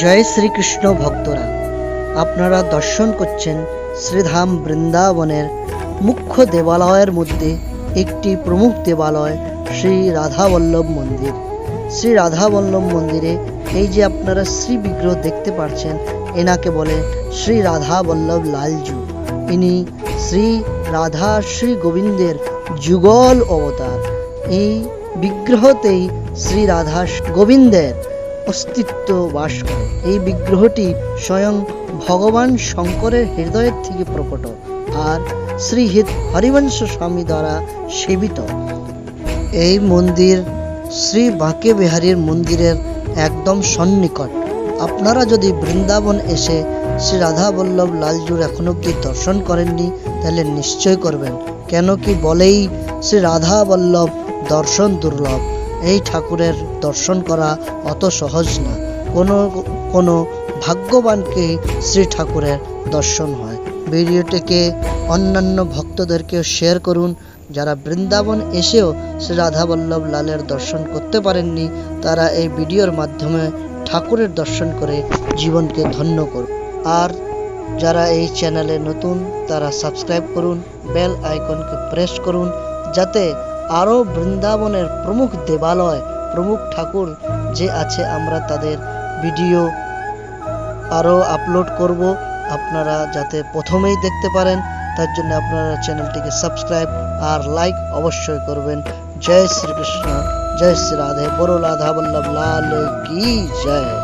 জয় শ্রীকৃষ্ণ ভক্তরা। আপনারা দর্শন করছেন শ্রীধাম বৃন্দাবনের মুখ্য দেবালয়ের মধ্যে একটি প্রমুখ দেবালয়, শ্রী রাধাবল্লভ মন্দির। শ্রী রাধাবল্লভ মন্দিরে এই যে আপনারা শ্রী বিগ্রহ দেখতে পাচ্ছেন এনাকে বলে শ্রী রাধাবল্লভ লালজু। ইনি শ্রী রাধা শ্রী গোবিন্দের যুগল অবতার। এই বিগ্রহতেই শ্রী রাধা গোবিন্দের অস্তিত্ব বাস করে। এই বিগ্রহটি স্বয়ং ভগবান শঙ্করের হৃদয়ের থেকে প্রকট আর শ্রী হিত- হরিবংশ স্বামী দ্বারা সেবিত। এই মন্দির শ্রী বাঁকে বিহারীর মন্দিরের একদম সন্নিকট। আপনারা যদি বৃন্দাবন এসে শ্রী রাধা বল্লভ লালজুর এখনও কি দর্শন করেননি, তাহলে নিশ্চয় করবেন। কেন কি বলেই শ্রী রাধা বল্লভ দর্শন দুর্লভ। এই ঠাকুরের দর্শন করা অত সহজ না। কোনো কোনো ভাগ্যবানকে শ্রী ঠাকুরের দর্শন হয়। ভিডিওটিকে অন্যান্য ভক্তদেরকেও শেয়ার করুন। যারা বৃন্দাবন এসেও শ্রী রাধাবল্লভ লালের দর্শন করতে পারেননি, তারা এই ভিডিওর মাধ্যমে ঠাকুরের দর্শন করে জীবনকে ধন্য করুন। আর যারা এই চ্যানেলে নতুন, তারা সাবস্ক্রাইব করুন বেল আইকনকে প্রেস করুন, যাতে আরও বৃন্দাবনের প্রমুখ দেবালয়, প্রমুখ ঠাকুর যে আছে আমরা তাদের ভিডিও আরও আপলোড করব। আপনারা যাতে প্রথমেই দেখতে পারেন, তার জন্য আপনারা চ্যানেলটিকে সাবস্ক্রাইব আর লাইক অবশ্যই করবেন। জয় শ্রীকৃষ্ণ, জয় শ্রী রাধে। বড় রাধা বল্লভ, লাল কি জয়?